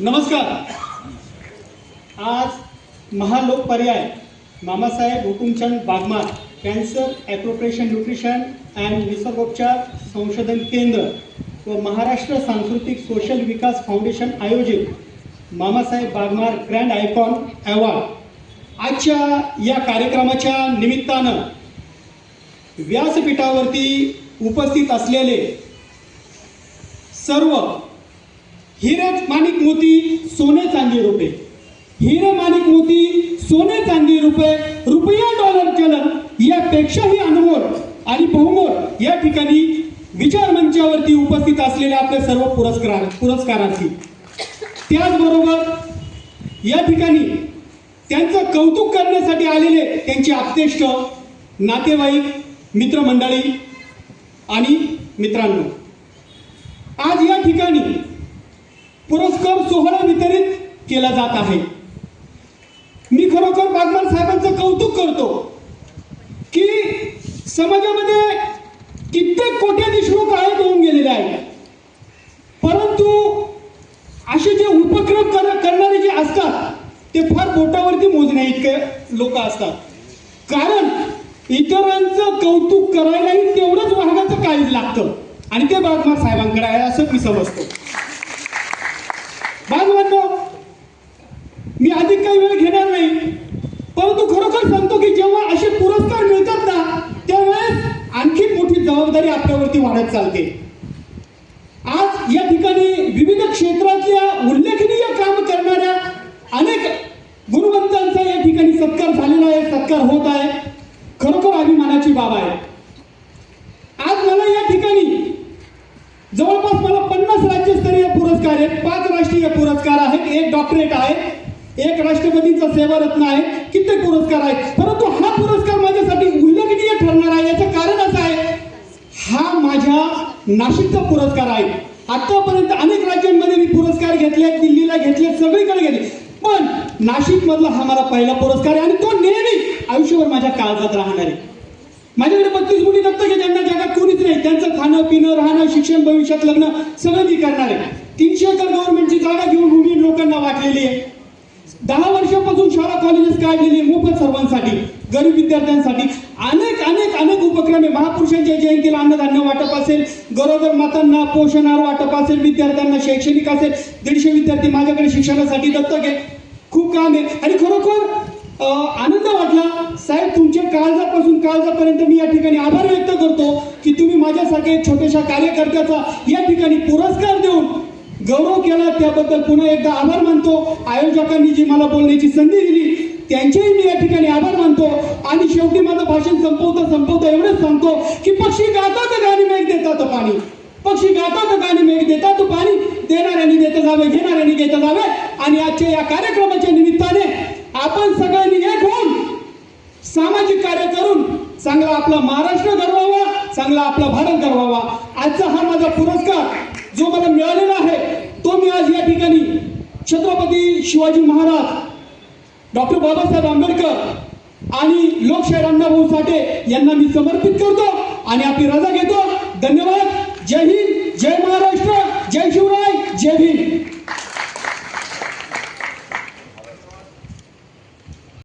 नमस्कार. आज महालोक पर्याय Mamasaheb Hukumchand Bagmar cancer appropriation nutrition and निसर्गोपचार संशोधन केंद्र व महाराष्ट्र सांस्कृतिक सोशल विकास फाउंडेशन आयोजित Mamasaheb Bagmar grand icon award. आजच्या या कार्यक्रमाच्या निमित्तानं व्यासपीठावरती उपस्थित असलेले सर्व हिरे माणिक मोती सोने चांदी रुपये. हिरे माणिक मोती सोने चांदी रुपये रुपया डॉलर चलन यापेक्षाही अनमोल आणि बहुमोल या ठिकाणी विचार मंचावरती उपस्थित असलेले आपले सर्व पुरस्कार पुरस्कारार्थी त्याचबरोबर या ठिकाणी त्यांचं कौतुक करण्यासाठी आलेले त्यांचे आप्तेष्ट नातेवाईक मित्रमंडळी आणि मित्रांनो आज या ठिकाणी पुरस्कार सोहळा वितरित केला जात आहे. मी खरोखर बागमार साहेबांचं कौतुक करतो की समाजामध्ये कित्येक कोट्याधीश लोक आहेत होऊन गेलेले आहेत. परंतु असे जे उपक्रम कर करणारे जे असतात ते फार बोटावरती मोजणे इतके लोक असतात. कारण इतरांचं कौतुक करायलाही तेवढंच वाहनाचं काळीज लागतं. आणि ते बागमार साहेबांकडे आहे असं मी समजतो. बाजवांनो मी अधिक काही वेळ घेणार नाही. परंतु खरोखर सांगतो की जेव्हा असे पुरस्कार मिळतात ना त्यावेळेस आणखी मोठी जबाबदारी आपल्यावरती वाढत चालते. आज या ठिकाणी विविध क्षेत्रातल्या उल्लेखनीय काम करणाऱ्या अनेक गुणवंतांचा या ठिकाणी सत्कार झालेला आहे सत्कार होत आहे. खरोखर अभिमानाची बाब आहे आज मला या ठिकाणी जवळपास मला पन्नास राज्यस्तरीय पुरस्कार आहेत. पाच राष्ट्रीय पुरस्कार आहेत. एक डॉक्टरेट आहे एक राष्ट्रपतींचा सेवारत्न आहे. कित्येक पुरस्कार आहेत. परंतु हा पुरस्कार माझ्यासाठी उल्लेखनीय ठरणार आहे. याचं कारण असं आहे हा माझ्या नाशिकचा पुरस्कार आहे. आतापर्यंत अनेक राज्यांमध्ये मी पुरस्कार घेतले दिल्लीला घेतले सगळीकडे गेले. पण नाशिक मधला हा मला पहिला पुरस्कार आहे आणि तो नेहमी आयुष्यभर माझ्या काळजात राहणार आहे. माझ्याकडे बत्तीस मुली दत्तक ज्यांना जगात कोणीच नाही. त्यांचं खाणं पिणं राहणं शिक्षण भविष्यात लग्न सगळं मी करणार आहे. तीनशे एकर गव्हर्नमेंटची जागा घेऊन भूमी लोकांना वाटलेली आहे. दहा वर्षापासून शाळा कॉलेजेस काढलेली आहे? मोफत सर्वांसाठी गरीब विद्यार्थ्यांसाठी अनेक अनेक अनेक उपक्रम आहे. महापुरुषांच्या जयंतीला अन्नधान्य वाटप असेल गरोदर मातांना पोषण आहार वाटप असेल विद्यार्थ्यांना शैक्षणिक असेल दीडशे विद्यार्थी माझ्याकडे शिक्षणासाठी दत्तक आहे. खूप काम आहे. आणि खरोखर आनंद वाटला. साहेब तुमच्या काळजापासून काळजापर्यंत मी या ठिकाणी आभार व्यक्त करतो की तुम्ही माझ्यासारख्या छोट्याशा कार्यकर्त्याचा या ठिकाणी पुरस्कार देऊन गौरव केला. त्याबद्दल पुन्हा एकदा आभार मानतो. आयोजकांनी जी मला बोलण्याची संधी दिली त्यांचेही मी या ठिकाणी आभार मानतो. आणि शेवटी माझं भाषण संपवता संपवता एवढंच सांगतो की पक्षी गातात गाणी मेघ देतात पाणी. पक्षी गातात गाणी मेघ देतात पाणी. देणाऱ्यांनी देत जावे घेणाऱ्यांनी घेत जावे. आणि आजच्या या कार्यक्रमाच्या निमित्ताने आपण सगळ्यांनी एक होऊन सामाजिक कार्य करून चांगला आपला महाराष्ट्र घडवावा चांगला आपला भारत घडवावा. आजचा हा माझा पुरस्कार छत्रपती शिवाजी महाराज डॉक्टर बाबासाहेब आंबेडकर आणि लोकशाहीर अण्णाभाऊ साठे यांना मी समर्पित करतो आणि आपली रजा घेतो. धन्यवाद. जय हिंद जय